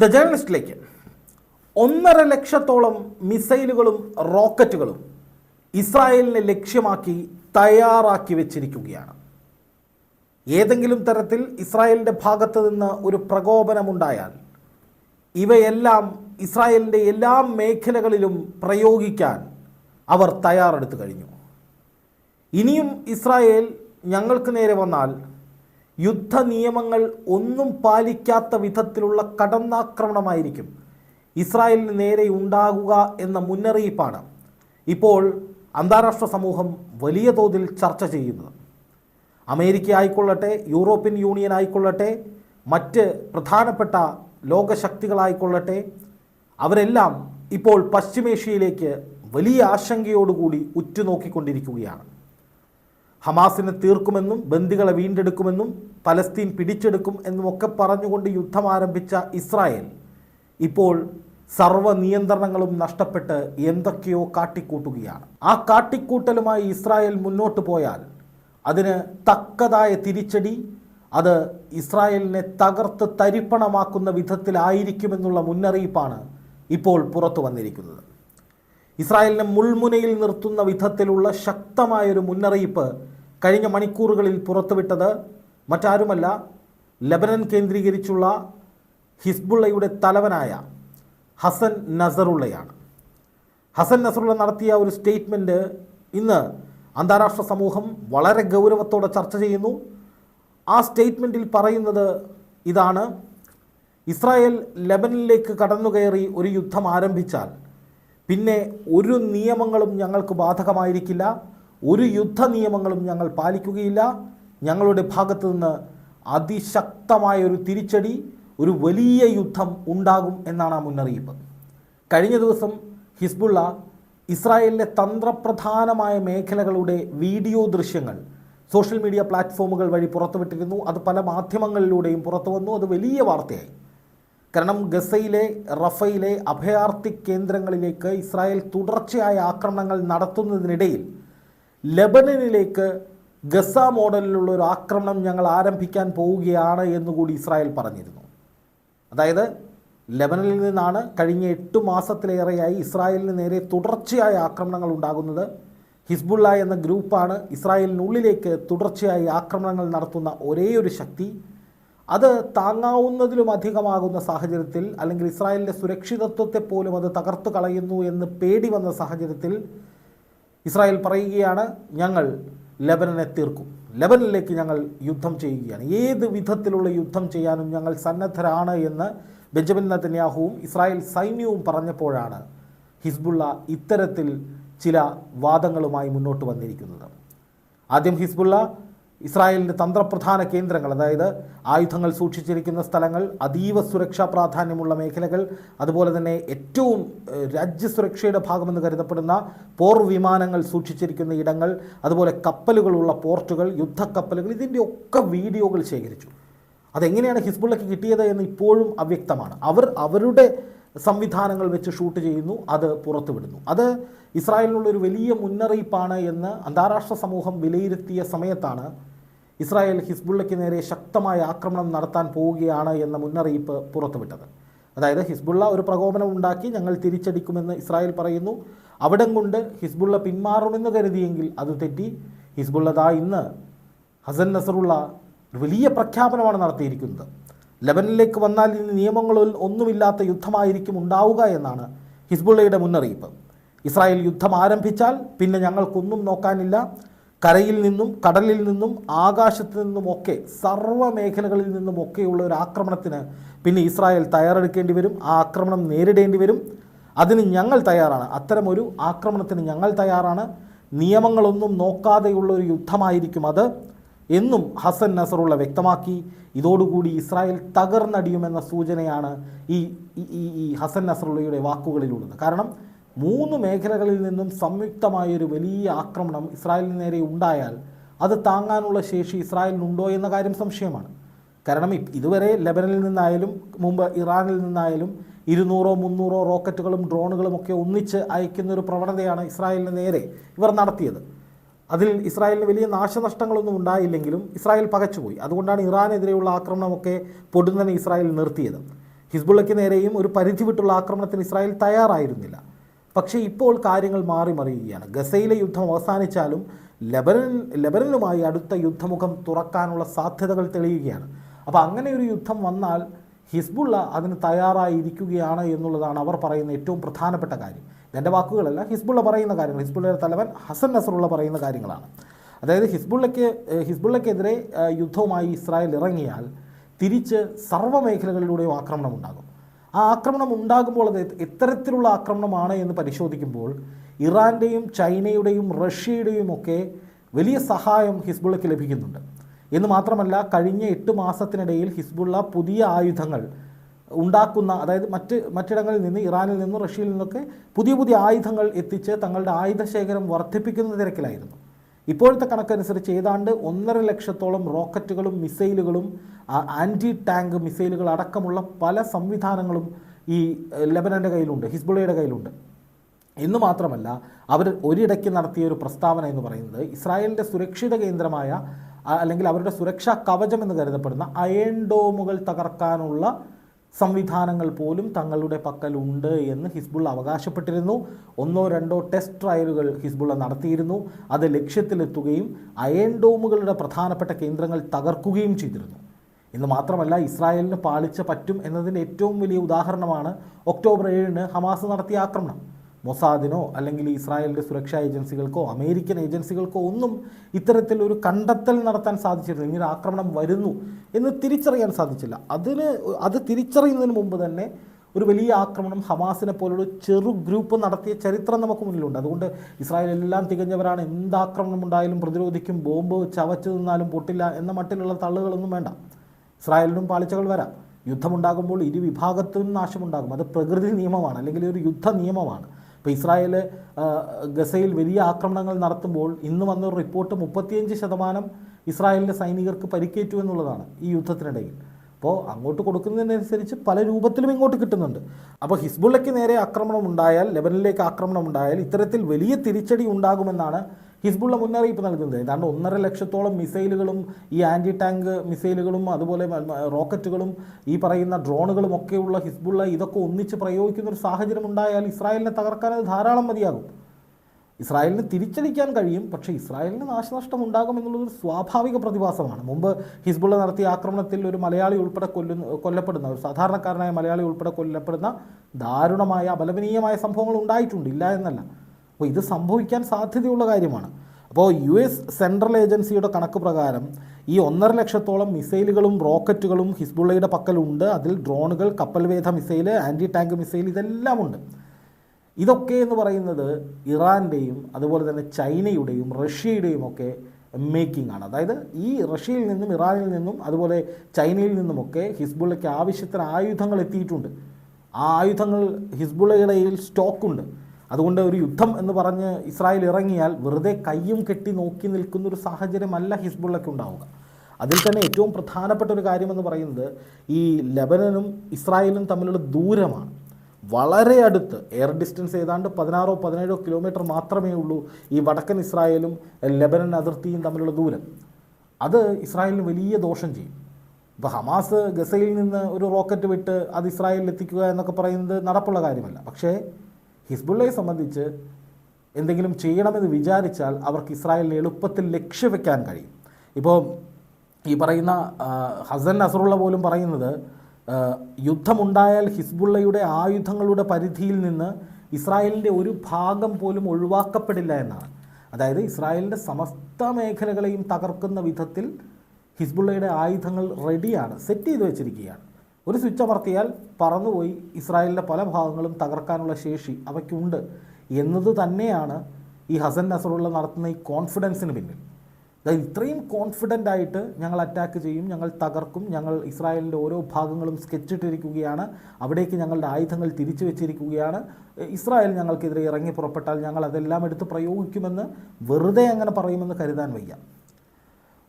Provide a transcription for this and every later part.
The ജേർണലിസ്റ്റിലേക്ക് ഒന്നര ലക്ഷത്തോളം മിസൈലുകളും റോക്കറ്റുകളും ഇസ്രായേലിനെ ലക്ഷ്യമാക്കി തയ്യാറാക്കി വെച്ചിരിക്കുകയാണ്. ഏതെങ്കിലും തരത്തിൽ ഇസ്രായേലിന്റെ ഭാഗത്ത് നിന്ന് ഒരു പ്രകോപനമുണ്ടായാൽ ഇവയെല്ലാം ഇസ്രായേലിന്റെ എല്ലാ മേഖലകളിലും പ്രയോഗിക്കാൻ അവർ തയ്യാറെടുത്തു കഴിഞ്ഞു. ഇനിയും ഇസ്രായേൽ ഞങ്ങൾക്ക് നേരെ വന്നാൽ യുദ്ധ നിയമങ്ങൾ ഒന്നും പാലിക്കാത്ത വിധത്തിലുള്ള കടന്നാക്രമണമായിരിക്കും. ഇസ്രായേലിന് നേരെ ഉണ്ടാകുക എന്ന മുന്നറിയിപ്പാണ് ഇപ്പോൾ അന്താരാഷ്ട്ര സമൂഹം വലിയ തോതിൽ ചർച്ച ചെയ്യുന്നത്. അമേരിക്ക ആയിക്കൊള്ളട്ടെ യൂറോപ്യൻ യൂണിയൻ ആയിക്കൊള്ളട്ടെ മറ്റ് പ്രധാനപ്പെട്ട ലോകശക്തികളായിക്കൊള്ളട്ടെ അവരെല്ലാം ഇപ്പോൾ പശ്ചിമേഷ്യയിലേക്ക് വലിയ ആശങ്കയോടുകൂടി ഉറ്റുനോക്കിക്കൊണ്ടിരിക്കുകയാണ്. ഹമാസിനെ തീർക്കുമെന്നും ബന്ദികളെ വീണ്ടെടുക്കുമെന്നും പലസ്തീൻ പിടിച്ചെടുക്കും എന്നുമൊക്കെ പറഞ്ഞുകൊണ്ട് യുദ്ധം ആരംഭിച്ച ഇസ്രായേൽ ഇപ്പോൾ സർവ നിയന്ത്രണങ്ങളും നഷ്ടപ്പെട്ട് എന്തൊക്കെയോ കാട്ടിക്കൂട്ടുകയാണ്. ആ കാട്ടിക്കൂട്ടലുമായി ഇസ്രായേൽ മുന്നോട്ട് പോയാൽ അതിന് തക്കതായ തിരിച്ചടി അത് ഇസ്രായേലിനെ തകർത്ത് തരിപ്പണമാക്കുന്ന വിധത്തിലായിരിക്കുമെന്നുള്ള മുന്നറിയിപ്പാണ് ഇപ്പോൾ പുറത്തു വന്നിരിക്കുന്നത് ഇസ്രായേലിനെ മുൾമുനയിൽ നിർത്തുന്ന വിധത്തിലുള്ള ശക്തമായൊരു മുന്നറിയിപ്പ് കഴിഞ്ഞ മണിക്കൂറുകളിൽ പുറത്തുവിട്ടത് മറ്റാരുമല്ല ലബനൻ കേന്ദ്രീകരിച്ചുള്ള ഹിസ്ബുള്ളയുടെ തലവനായ ഹസൻ നസറുള്ളയാണ്. ഹസൻ നസറുള്ള നടത്തിയ ഒരു സ്റ്റേറ്റ്മെന്റ് ഇന്ന് അന്താരാഷ്ട്ര സമൂഹം വളരെ ഗൗരവത്തോടെ ചർച്ച ചെയ്യുന്നു. ആ സ്റ്റേറ്റ്മെന്റിൽ പറയുന്നത് ഇതാണ്. ഇസ്രായേൽ ലബനിലേക്ക് കടന്നുകയറി ഒരു യുദ്ധം ആരംഭിച്ചാൽ പിന്നെ ഒരു നിയമങ്ങളും ഞങ്ങൾക്ക് ബാധകമായിരിക്കില്ല. ഒരു യുദ്ധ നിയമങ്ങളും ഞങ്ങൾ പാലിക്കുകയില്ല. ഞങ്ങളുടെ ഭാഗത്തു നിന്ന് അതിശക്തമായ ഒരു തിരിച്ചടി ഒരു വലിയ യുദ്ധം ഉണ്ടാകും എന്നാണ് ആ മുന്നറിയിപ്പ്. കഴിഞ്ഞ ദിവസം ഹിസ്ബുള്ള ഇസ്രായേലിലെ തന്ത്രപ്രധാനമായ മേഖലകളുടെ വീഡിയോ ദൃശ്യങ്ങൾ സോഷ്യൽ മീഡിയ പ്ലാറ്റ്ഫോമുകൾ വഴി പുറത്തുവിട്ടിരുന്നു. അത് പല മാധ്യമങ്ങളിലൂടെയും പുറത്തു വന്നു അത് വലിയ വാർത്തയായി. കാരണം ഗസയിലെ റഫയിലെ അഭയാർത്ഥി കേന്ദ്രങ്ങളിലേക്ക് ഇസ്രായേൽ തുടർച്ചയായ ആക്രമണങ്ങൾ നടത്തുന്നതിനിടയിൽ ലബനനിലേക്ക് ഗസ മോഡലിലുള്ള ഒരു ആക്രമണം ഞങ്ങൾ ആരംഭിക്കാൻ പോവുകയാണ് എന്നുകൂടി ഇസ്രായേൽ പറഞ്ഞിരുന്നു. അതായത് ലബനനിൽ നിന്നാണ് കഴിഞ്ഞ എട്ട് മാസത്തിലേറെയായി ഇസ്രായേലിന് നേരെ തുടർച്ചയായ ആക്രമണങ്ങൾ ഉണ്ടാകുന്നത്. ഹിസ്ബുള്ള എന്ന ഗ്രൂപ്പാണ് ഇസ്രായേലിനുള്ളിലേക്ക് തുടർച്ചയായി ആക്രമണങ്ങൾ നടത്തുന്ന ഒരേ ഒരു ശക്തി. അത് താങ്ങാവുന്നതിലും അധികമാകുന്ന സാഹചര്യത്തിൽ അല്ലെങ്കിൽ ഇസ്രായേലിന്റെ സുരക്ഷിതത്വത്തെ പോലും അത് തകർത്തു കളയുന്നു എന്ന് പേടി വന്ന സാഹചര്യത്തിൽ ഇസ്രായേൽ പറയുകയാണ് ഞങ്ങൾ ലബനനെ തീർക്കും. ലബനിലേക്ക് ഞങ്ങൾ യുദ്ധം ചെയ്യുകയാണ്. ഏത് വിധത്തിലുള്ള യുദ്ധം ചെയ്യാനും ഞങ്ങൾ സന്നദ്ധരാണ് എന്ന് ബെഞ്ചമിൻ നത്തന്യാഹുവും ഇസ്രായേൽ സൈന്യവും പറഞ്ഞപ്പോഴാണ് ഹിസ്ബുള്ള ഇത്തരത്തിൽ ചില വാദങ്ങളുമായി മുന്നോട്ട് വന്നിരിക്കുന്നത്. ആദ്യം ഹിസ്ബുള്ള ഇസ്രായേലിന്റെ തന്ത്രപ്രധാന കേന്ദ്രങ്ങൾ അതായത് ആയുധങ്ങൾ സൂക്ഷിച്ചിരിക്കുന്ന സ്ഥലങ്ങൾ അതീവ സുരക്ഷാ പ്രാധാന്യമുള്ള മേഖലകൾ അതുപോലെ തന്നെ ഏറ്റവും രാജ്യസുരക്ഷയുടെ ഭാഗമെന്ന് കരുതപ്പെടുന്ന പോർ വിമാനങ്ങൾ സൂക്ഷിച്ചിരിക്കുന്ന ഇടങ്ങൾ അതുപോലെ കപ്പലുകളുള്ള പോർട്ടുകൾ യുദ്ധക്കപ്പലുകൾ ഇതിന്റെ ഒക്കെ വീഡിയോകൾ ശേഖരിച്ചു. അതെങ്ങനെയാണ് ഹിസ്ബുള്ളയ്ക്ക് കിട്ടിയത് എന്ന് ഇപ്പോഴും അവ്യക്തമാണ്. അവർ അവരുടെ സംവിധാനങ്ങൾ വെച്ച് ഷൂട്ട് ചെയ്യുന്നു അത് പുറത്തുവിടുന്നു. അത് ഇസ്രായേലിനുള്ള ഒരു വലിയ മുന്നറിയിപ്പാണ് എന്ന് അന്താരാഷ്ട്ര സമൂഹം വിലയിരുത്തിയ സമയത്താണ് ഇസ്രായേൽ ഹിസ്ബുള്ളയ്ക്ക് നേരെ ശക്തമായ ആക്രമണം നടത്താൻ പോവുകയാണ് എന്ന മുന്നറിയിപ്പ് പുറത്തുവിട്ടത്. അതായത് ഹിസ്ബുള്ള ഒരു പ്രകോപനം ഉണ്ടാക്കി ഞങ്ങൾ തിരിച്ചടിക്കുമെന്ന് ഇസ്രായേൽ പറയുന്നു. അവിടം കൊണ്ട് ഹിസ്ബുള്ള പിന്മാറുമെന്ന് കരുതിയെങ്കിൽ അത് തെറ്റി. ഹിസ്ബുള്ള ദാ ഇന്ന് ഹസൻ നസറുള്ള വലിയ പ്രഖ്യാപനമാണ് നടത്തിയിരിക്കുന്നത്. ലെബനിലേക്ക് വന്നാൽ ഇനി നിയമങ്ങളിൽ ഒന്നുമില്ലാത്ത യുദ്ധമായിരിക്കും ഉണ്ടാവുക എന്നാണ് ഹിസ്ബുള്ളയുടെ മുന്നറിയിപ്പ്. ഇസ്രായേൽ യുദ്ധം ആരംഭിച്ചാൽ പിന്നെ ഞങ്ങൾക്കൊന്നും നോക്കാനില്ല. കരയിൽ നിന്നും കടലിൽ നിന്നും ആകാശത്ത് നിന്നുമൊക്കെ സർവ മേഖലകളിൽ നിന്നുമൊക്കെയുള്ള ഒരു ആക്രമണത്തിന് പിന്നെ ഇസ്രായേൽ തയ്യാറെടുക്കേണ്ടി വരും. ആ ആക്രമണം നേരിടേണ്ടി വരും. അതിന് ഞങ്ങൾ തയ്യാറാണ്. അത്തരമൊരു ആക്രമണത്തിന് ഞങ്ങൾ തയ്യാറാണ്. നിയമങ്ങളൊന്നും നോക്കാതെയുള്ള ഒരു യുദ്ധമായിരിക്കും അത്. എന്നും ഹസൻ നസറുള്ള വ്യക്തമാക്കി. ഇതോടുകൂടി ഇസ്രായേൽ തകർന്നടിയുമെന്ന സൂചനയാണ് ഈ ഈ- ഹസൻ നസറുള്ളയുടെ വാക്കുകളിലുള്ളത്. കാരണം മൂന്ന് മേഖലകളിൽ നിന്നും സംയുക്തമായൊരു വലിയ ആക്രമണം ഇസ്രായേലിന് നേരെ ഉണ്ടായാൽ അത് താങ്ങാനുള്ള ശേഷി ഇസ്രായേലിനുണ്ടോ എന്ന കാര്യം സംശയമാണ്. കാരണം ഇതുവരെ ലെബനനിൽ നിന്നായാലും മുമ്പ് ഇറാനിൽ നിന്നായാലും ഇരുന്നൂറോ മുന്നൂറോ റോക്കറ്റുകളും ഡ്രോണുകളും ഒക്കെ ഒന്നിച്ച് അയക്കുന്ന ഒരു പ്രവണതയാണ് ഇസ്രായേലിന് നേരെ ഇവർ നടത്തിയത്. അതിൽ ഇസ്രായേലിന് വലിയ നാശനഷ്ടങ്ങളൊന്നും ഉണ്ടായില്ലെങ്കിലും ഇസ്രായേൽ പകച്ചുപോയി. അതുകൊണ്ടാണ് ഇറാനെതിരെയുള്ള ആക്രമണമൊക്കെ പൊടുന്നനെ ഇസ്രായേൽ നിർത്തിയത്. ഹിസ്ബുള്ളയ്ക്ക് നേരെയും ഒരു പരിധി വിട്ടുള്ള ആക്രമണത്തിന് ഇസ്രായേൽ തയ്യാറായിരുന്നില്ല. പക്ഷേ ഇപ്പോൾ കാര്യങ്ങൾ മാറി മറിയുകയാണ്. ഗസയിലെ യുദ്ധം അവസാനിച്ചാലും ലബനൻ ലബനനുമായി അടുത്ത യുദ്ധമുഖം തുറക്കാനുള്ള സാധ്യതകൾ തെളിയുകയാണ്. അപ്പോൾ അങ്ങനെ ഒരു യുദ്ധം വന്നാൽ ഹിസ്ബുള്ള അതിന് തയ്യാറായിരിക്കുകയാണ് എന്നുള്ളതാണ് അവർ പറയുന്ന ഏറ്റവും പ്രധാനപ്പെട്ട കാര്യം. എന്റെ വാക്കുകളല്ല ഹിസ്ബുള്ള പറയുന്ന കാര്യങ്ങൾ. ഹിസ്ബുള്ളയുടെ തലവൻ ഹസൻ നസറുള്ള പറയുന്ന കാര്യങ്ങളാണ്. അതായത് ഹിസ്ബുള്ളയ്ക്ക് ഹിസ്ബുള്ളയ്ക്കെതിരെ യുദ്ധവുമായി ഇസ്രായേൽ ഇറങ്ങിയാൽ തിരിച്ച് സർവ മേഖലകളിലൂടെയും ആക്രമണം ഉണ്ടാകും. ആ ആക്രമണം ഉണ്ടാകുമ്പോൾ അത് എത്തരത്തിലുള്ള ആക്രമണമാണ് എന്ന് പരിശോധിക്കുമ്പോൾ ഇറാന്റെയും ചൈനയുടെയും റഷ്യയുടെയും ഒക്കെ വലിയ സഹായം ഹിസ്ബുള്ളയ്ക്ക് ലഭിക്കുന്നുണ്ട്. എന്ന് മാത്രമല്ല കഴിഞ്ഞ എട്ട് മാസത്തിനിടയിൽ ഹിസ്ബുള്ള പുതിയ ആയുധങ്ങൾ ഉണ്ടാക്കുന്ന അതായത് മറ്റ് മറ്റിടങ്ങളിൽ നിന്ന് ഇറാനിൽ നിന്നും റഷ്യയിൽ നിന്നൊക്കെ പുതിയ പുതിയ ആയുധങ്ങൾ എത്തിച്ച് തങ്ങളുടെ ആയുധശേഖരം വർദ്ധിപ്പിക്കുന്ന തിരക്കിലായിരുന്നു. ഇപ്പോഴത്തെ കണക്കനുസരിച്ച് ഏതാണ്ട് ഒന്നര ലക്ഷത്തോളം റോക്കറ്റുകളും മിസൈലുകളും ആന്റി ടാങ്ക് മിസൈലുകൾ അടക്കമുള്ള പല സംവിധാനങ്ങളും ഈ ലെബനന്റെ കയ്യിലുണ്ട് ഹിസ്ബുള്ളയുടെ കയ്യിലുണ്ട്. എന്ന് മാത്രമല്ല അവർ ഒരിടയ്ക്ക് നടത്തിയ ഒരു പ്രസ്താവന എന്ന് പറയുന്നത് ഇസ്രായേലിന്റെ സുരക്ഷിത കേന്ദ്രമായ അല്ലെങ്കിൽ അവരുടെ സുരക്ഷാ കവചം എന്ന് കരുതപ്പെടുന്ന അയൺ ഡോമുകൾ തകർക്കാനുള്ള സംവിധാനങ്ങൾ പോലും തങ്ങളുടെ പക്കലുണ്ട് എന്ന് ഹിസ്ബുൾ അവകാശപ്പെട്ടിരുന്നു. ഒന്നോ രണ്ടോ ടെസ്റ്റ് ട്രയലുകൾ ഹിസ്ബുൾ നടത്തിയിരുന്നു. അത് ലക്ഷ്യത്തിലെത്തുകയും അയൺ ഡോമുകളുടെ പ്രധാനപ്പെട്ട കേന്ദ്രങ്ങൾ തകർക്കുകയും ചെയ്തിരുന്നു. എന്ന് മാത്രമല്ല ഇസ്രായേലിന് പാളിച്ച പറ്റും എന്നതിന്റെ ഏറ്റവും വലിയ ഉദാഹരണമാണ് ഒക്ടോബർ ഏഴിന് ഹമാസ് നടത്തിയ ആക്രമണം. മൊസാദിനോ അല്ലെങ്കിൽ ഇസ്രായേലിന്റെ സുരക്ഷാ ഏജൻസികൾക്കോ അമേരിക്കൻ ഏജൻസികൾക്കോ ഒന്നും ഇത്തരത്തിൽ ഒരു കണ്ടെത്തൽ നടത്താൻ സാധിച്ചിരുന്നില്ല. ഇങ്ങനെ ആക്രമണം വരുന്നു എന്ന് തിരിച്ചറിയാൻ സാധിച്ചില്ല. അതിന് അത് തിരിച്ചറിയുന്നതിന് മുമ്പ് തന്നെ ഒരു വലിയ ആക്രമണം ഹമാസിനെ പോലുള്ള ചെറു ഗ്രൂപ്പ് നടത്തിയ ചരിത്രം നമുക്ക് മുന്നിലുണ്ട്. അതുകൊണ്ട് ഇസ്രായേൽ എല്ലാം തികഞ്ഞവരാണ്. എന്ത് ആക്രമണം ഉണ്ടായാലും പ്രതിരോധിക്കും ബോംബ് ചവച്ചു നിന്നാലും പൊട്ടില്ല എന്ന മട്ടിലുള്ള തള്ളുകളൊന്നും വേണ്ട. ഇസ്രായേലിനും പാളിച്ചകൾ വരാം. യുദ്ധമുണ്ടാകുമ്പോൾ ഇരു വിഭാഗത്തിനും നാശമുണ്ടാകും. അത് പ്രകൃതി നിയമമാണ് അല്ലെങ്കിൽ ഒരു യുദ്ധ നിയമമാണ്. ഇപ്പോൾ ഇസ്രായേൽ ഗസയിൽ വലിയ ആക്രമണങ്ങൾ നടത്തുമ്പോൾ ഇന്ന് വന്നൊരു റിപ്പോർട്ട് മുപ്പത്തിയഞ്ച് ശതമാനം ഇസ്രായേലിന്റെ സൈനികർക്ക് പരിക്കേറ്റു എന്നുള്ളതാണ് ഈ യുദ്ധത്തിനിടയിൽ. അപ്പോൾ അങ്ങോട്ട് കൊടുക്കുന്നതിനനുസരിച്ച് പല രൂപത്തിലും ഇങ്ങോട്ട് കിട്ടുന്നുണ്ട്. അപ്പോൾ ഹിസ്ബുള്ളയ്ക്ക് നേരെ ആക്രമണം ഉണ്ടായാൽ ലെബനിലേക്ക് ആക്രമണം ഉണ്ടായാൽ ഇത്തരത്തിൽ വലിയ തിരിച്ചടി ഉണ്ടാകുമെന്നാണ് ഹിസ്ബുള്ള മുന്നറിയിപ്പ് നൽകുന്നത്. ഏതാണ്ട് ഒന്നര ലക്ഷത്തോളം മിസൈലുകളും ഈ ആന്റി ടാങ്ക് മിസൈലുകളും അതുപോലെ റോക്കറ്റുകളും ഈ പറയുന്ന ഡ്രോണുകളും ഒക്കെയുള്ള ഹിസ്ബുള്ള ഇതൊക്കെ ഒന്നിച്ച് പ്രയോഗിക്കുന്ന ഒരു സാഹചര്യം ഉണ്ടായാൽ ഇസ്രായേലിനെ തകർക്കാൻ അത് ധാരാളം മതിയാകും. ഇസ്രായേലിന് തിരിച്ചടിക്കാൻ കഴിയും പക്ഷേ ഇസ്രായേലിന് നാശനഷ്ടം ഉണ്ടാകും എന്നുള്ളതൊരു സ്വാഭാവിക പ്രതിഭാസമാണ്. മുമ്പ് ഹിസ്ബുള്ള നടത്തിയ ആക്രമണത്തിൽ ഒരു മലയാളി ഉൾപ്പെടെ കൊല്ലുന്ന കൊല്ലപ്പെടുന്ന ഒരു സാധാരണക്കാരനായ മലയാളി ഉൾപ്പെടെ കൊല്ലപ്പെടുന്ന ദാരുണമായ അപലപനീയമായ സംഭവങ്ങൾ ഉണ്ടായിട്ടുണ്ട്. ഇല്ല എന്നല്ല. അപ്പോൾ ഇത് സംഭവിക്കാൻ സാധ്യതയുള്ള കാര്യമാണ്. അപ്പോൾ യു എസ് സെൻട്രൽ ഏജൻസിയുടെ കണക്ക് പ്രകാരം ഈ ഒന്നര ലക്ഷത്തോളം മിസൈലുകളും റോക്കറ്റുകളും ഹിസ്ബുള്ളയുടെ പക്കലുണ്ട്. അതിൽ ഡ്രോണുകൾ കപ്പൽവേധ മിസൈൽ ആന്റി ടാങ്ക് മിസൈൽ ഇതെല്ലാം ഉണ്ട്. ഇതൊക്കെ എന്ന് പറയുന്നത് ഇറാന്റെയും അതുപോലെ തന്നെ ചൈനയുടെയും റഷ്യയുടെയും ഒക്കെ മേക്കിംഗ് ആണ്. അതായത് ഈ റഷ്യയിൽ നിന്നും ഇറാനിൽ നിന്നും അതുപോലെ ചൈനയിൽ നിന്നുമൊക്കെ ഹിസ്ബുള്ളയ്ക്ക് ആവശ്യത്തിന് ആയുധങ്ങൾ എത്തിയിട്ടുണ്ട്. ആ ആയുധങ്ങൾ ഹിസ്ബുള്ളയുടെ സ്റ്റോക്കുണ്ട് അതുകൊണ്ട് ഒരു യുദ്ധം എന്ന് പറഞ്ഞ് ഇസ്രായേൽ ഇറങ്ങിയാൽ വെറുതെ കയ്യും കെട്ടി നോക്കി നിൽക്കുന്ന ഒരു സാഹചര്യമല്ല ഹിസ്ബുള്ളയ്ക്ക് ഉണ്ടാവുക. അതിൽ തന്നെ ഏറ്റവും പ്രധാനപ്പെട്ട ഒരു കാര്യമെന്ന് പറയുന്നത് ഈ ലബനനും ഇസ്രായേലും തമ്മിലുള്ള ദൂരമാണ്. വളരെ അടുത്ത് എയർ ഡിസ്റ്റൻസ് ഏതാണ്ട് പതിനാറോ പതിനേഴോ കിലോമീറ്റർ മാത്രമേ ഉള്ളൂ ഈ വടക്കൻ ഇസ്രായേലും ലബനൻ അതിർത്തിയും തമ്മിലുള്ള ദൂരം. അത് ഇസ്രായേലിന് വലിയ ദോഷം ചെയ്യും. ഇപ്പോൾ ഹമാസ് ഗസയിൽ നിന്ന് ഒരു റോക്കറ്റ് വിട്ട് അത് ഇസ്രായേലിൽ എത്തിക്കുക എന്നൊക്കെ പറയുന്നത് നടപ്പുള്ള കാര്യമല്ല. പക്ഷേ ഹിസ്ബുള്ളയെ സംബന്ധിച്ച് എന്തെങ്കിലും ചെയ്യണമെന്ന് വിചാരിച്ചാൽ അവർക്ക് ഇസ്രായേലിനെ എളുപ്പത്തിൽ ലക്ഷ്യവെക്കാൻ കഴിയും. ഇപ്പോൾ ഈ പറയുന്ന ഹസൻ നസറുള്ള പോലും പറയുന്നത് യുദ്ധമുണ്ടായാൽ ഹിസ്ബുള്ളയുടെ ആയുധങ്ങളുടെ പരിധിയിൽ നിന്ന് ഇസ്രായേലിന്റെ ഒരു ഭാഗം പോലും ഒഴിവാക്കപ്പെടില്ല എന്നാണ്. അതായത് ഇസ്രായേലിന്റെ സമസ്ത മേഖലകളെയും തകർക്കുന്ന വിധത്തിൽ ഹിസ്ബുള്ളയുടെ ആയുധങ്ങൾ റെഡിയാണ് സെറ്റ് ചെയ്ത് വെച്ചിരിക്കുകയാണ്. ഒരു സ്വിച്ച് അമർത്തിയാൽ പറന്നുപോയി ഇസ്രായേലിന്റെ പല ഭാഗങ്ങളും തകർക്കാനുള്ള ശേഷി അവയ്ക്കുണ്ട്. എന്നത് തന്നെയാണ് ഈ ഹസൻ നസറുള്ള നടത്തുന്ന ഈ കോൺഫിഡൻസിന് പിന്നിൽ. അതായത് ഇത്രയും കോൺഫിഡന്റ് ആയിട്ട് ഞങ്ങൾ അറ്റാക്ക് ചെയ്യും ഞങ്ങൾ തകർക്കും ഞങ്ങൾ ഇസ്രായേലിന്റെ ഓരോ ഭാഗങ്ങളും സ്കെച്ചിട്ടിരിക്കുകയാണ് അവിടേക്ക് ഞങ്ങളുടെ ആയുധങ്ങൾ തിരിച്ചു വെച്ചിരിക്കുകയാണ്. ഇസ്രായേൽ ഞങ്ങൾക്കെതിരെ ഇറങ്ങി പുറപ്പെട്ടാൽ ഞങ്ങൾ അതെല്ലാം എടുത്ത് പ്രയോഗിക്കുമെന്ന് വെറുതെ അങ്ങനെ പറയുമെന്ന് കരുതാൻ വയ്യ.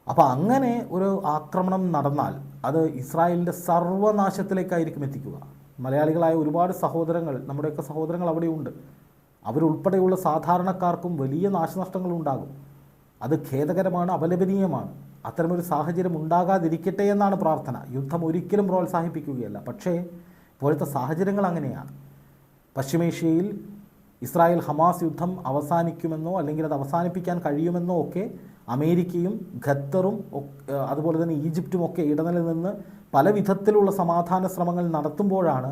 അപ്പോൾ അങ്ങനെ ഒരു ആക്രമണം നടന്നാൽ അത് ഇസ്രായേലിന്റെ സർവനാശത്തിലേക്കായിരിക്കും എത്തിക്കുക. മലയാളികളായ ഒരുപാട് സഹോദരങ്ങൾ നമ്മുടെയൊക്കെ സഹോദരങ്ങൾ അവിടെയുണ്ട്. അവരുൾപ്പെടെയുള്ള സാധാരണക്കാർക്കും വലിയ നാശനഷ്ടങ്ങൾ ഉണ്ടാകും. അത് ഖേദകരമാണ് അപലപനീയമാണ്. അത്തരമൊരു സാഹചര്യം ഉണ്ടാകാതിരിക്കട്ടെ എന്നാണ് പ്രാർത്ഥന. യുദ്ധം ഒരിക്കലും പ്രോത്സാഹിപ്പിക്കുകയല്ല. പക്ഷേ ഇപ്പോഴത്തെ സാഹചര്യങ്ങൾ അങ്ങനെയാണ്. പശ്ചിമേഷ്യയിൽ ഇസ്രായേൽ ഹമാസ് യുദ്ധം അവസാനിക്കുമെന്നോ അല്ലെങ്കിൽ അത് അവസാനിപ്പിക്കാൻ കഴിയുമെന്നോ ഒക്കെ അമേരിക്കയും ഖത്തറും അതുപോലെ തന്നെ ഈജിപ്തും ഒക്കെ ഇടനില നിന്ന് പല വിധത്തിലുള്ള സമാധാന ശ്രമങ്ങൾ നടത്തുമ്പോഴാണ്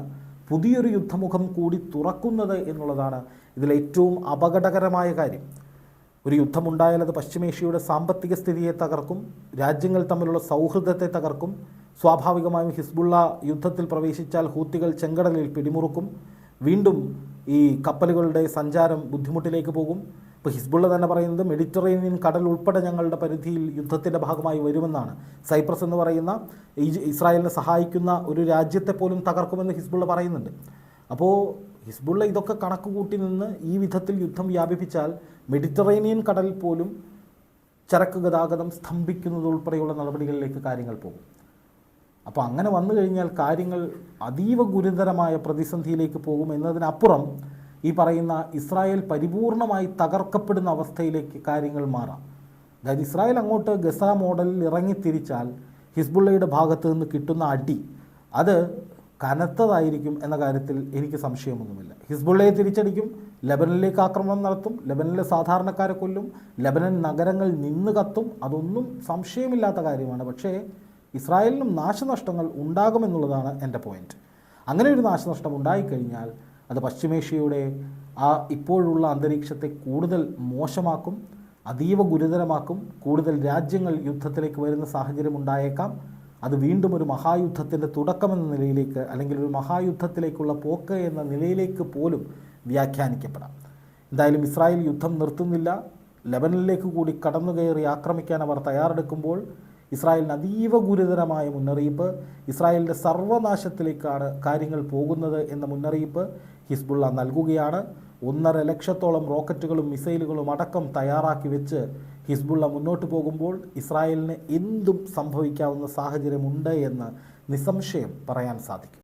പുതിയൊരു യുദ്ധമുഖം കൂടി തുറക്കുന്നത് എന്നുള്ളതാണ് ഇതിലേറ്റവും അപകടകരമായ കാര്യം. ഒരു യുദ്ധമുണ്ടായാൽ അത് പശ്ചിമേഷ്യയുടെ സാമ്പത്തിക സ്ഥിതിയെ തകർക്കും രാജ്യങ്ങൾ തമ്മിലുള്ള സൗഹൃദത്തെ തകർക്കും സ്വാഭാവികമായും ഹിസ്ബുള്ള യുദ്ധത്തിൽ പ്രവേശിച്ചാൽ ഹൂത്തികൾ ചെങ്കടലിൽ പിടിമുറുക്കും വീണ്ടും ഈ കപ്പലുകളുടെ സഞ്ചാരം ബുദ്ധിമുട്ടിലേക്ക് പോകും ഇപ്പോൾ ഹിസ്ബുള്ള തന്നെ പറയുന്നത് മെഡിറ്ററേനിയൻ കടൽ ഉൾപ്പെടെ ഞങ്ങളുടെ പരിധിയിൽ യുദ്ധത്തിന്റെ ഭാഗമായി വരുമെന്നാണ്. സൈപ്രസ് എന്ന് പറയുന്ന ഇസ്രായേലിനെ സഹായിക്കുന്ന ഒരു രാജ്യത്തെ പോലും തകർക്കുമെന്ന് ഹിസ്ബുള്ള പറയുന്നുണ്ട്. അപ്പോൾ ഹിസ്ബുള്ള ഇതൊക്കെ കണക്ക് കൂട്ടി നിന്ന് ഈ വിധത്തിൽ യുദ്ധം വ്യാപിപ്പിച്ചാൽ മെഡിറ്ററേനിയൻ കടലിൽ പോലും ചരക്ക് ഗതാഗതം സ്തംഭിക്കുന്നതുൾപ്പെടെയുള്ള നടപടികളിലേക്ക് കാര്യങ്ങൾ പോകും. അപ്പോൾ അങ്ങനെ വന്നു കഴിഞ്ഞാൽ കാര്യങ്ങൾ അതീവ ഗുരുതരമായ പ്രതിസന്ധിയിലേക്ക് പോകും എന്നതിനപ്പുറം ഈ പറയുന്ന ഇസ്രായേൽ പരിപൂർണമായി തകർക്കപ്പെടുന്ന അവസ്ഥയിലേക്ക് കാര്യങ്ങൾ മാറാം. അതായത് ഇസ്രായേൽ അങ്ങോട്ട് ഗസ മോഡലിൽ ഇറങ്ങിത്തിരിച്ചാൽ ഹിസ്ബുള്ളയുടെ ഭാഗത്ത് നിന്ന് കിട്ടുന്ന അടി അത് കനത്തതായിരിക്കും എന്ന കാര്യത്തിൽ എനിക്ക് സംശയമൊന്നുമില്ല. ഹിസ്ബുള്ളയെ തിരിച്ചടിക്കും ലബനനിലേക്ക് ആക്രമണം നടത്തും ലബനനിലെ സാധാരണക്കാരെ കൊല്ലും ലബനൻ നഗരങ്ങൾ നിന്ന് കത്തും അതൊന്നും സംശയമില്ലാത്ത കാര്യമാണ്. പക്ഷേ ഇസ്രായേലിനും നാശനഷ്ടങ്ങൾ ഉണ്ടാകുമെന്നുള്ളതാണ് എന്റെ പോയിന്റ് അങ്ങനെ ഒരു നാശനഷ്ടം ഉണ്ടായിക്കഴിഞ്ഞാൽ അത് പശ്ചിമേഷ്യയുടെ ആ ഇപ്പോഴുള്ള അന്തരീക്ഷത്തെ കൂടുതൽ മോശമാക്കും അതീവ ഗുരുതരമാക്കും കൂടുതൽ രാജ്യങ്ങൾ യുദ്ധത്തിലേക്ക് വരുന്ന സാഹചര്യം ഉണ്ടായേക്കാം. അത് വീണ്ടും ഒരു മഹായുദ്ധത്തിന്റെ തുടക്കമെന്ന നിലയിലേക്ക് അല്ലെങ്കിൽ ഒരു മഹായുദ്ധത്തിലേക്കുള്ള പോക്ക് എന്ന നിലയിലേക്ക് പോലും വ്യാഖ്യാനിക്കപ്പെടാം. എന്തായാലും ഇസ്രായേൽ യുദ്ധം നിർത്തുന്നില്ല. ലെബനിലേക്ക് കൂടി കടന്നു കയറി ആക്രമിക്കാൻ അവർ തയ്യാറെടുക്കുമ്പോൾ ഇസ്രായേലിന് അതീവ ഗുരുതരമായ മുന്നറിയിപ്പ് ഇസ്രായേലിന്റെ സർവനാശത്തിലേക്കാണ് കാര്യങ്ങൾ പോകുന്നത് എന്ന മുന്നറിയിപ്പ് ഹിസ്ബുള്ള നൽകുകയാണ്. ഒന്നര ലക്ഷത്തോളം റോക്കറ്റുകളും മിസൈലുകളും അടക്കം തയ്യാറാക്കി വെച്ച് ഹിസ്ബുള്ള മുന്നോട്ട് പോകുമ്പോൾ ഇസ്രായേലിന് എന്തും സംഭവിക്കാവുന്ന സാഹചര്യമുണ്ട് എന്ന് നിസ്സംശയം പറയാൻ സാധിക്കും.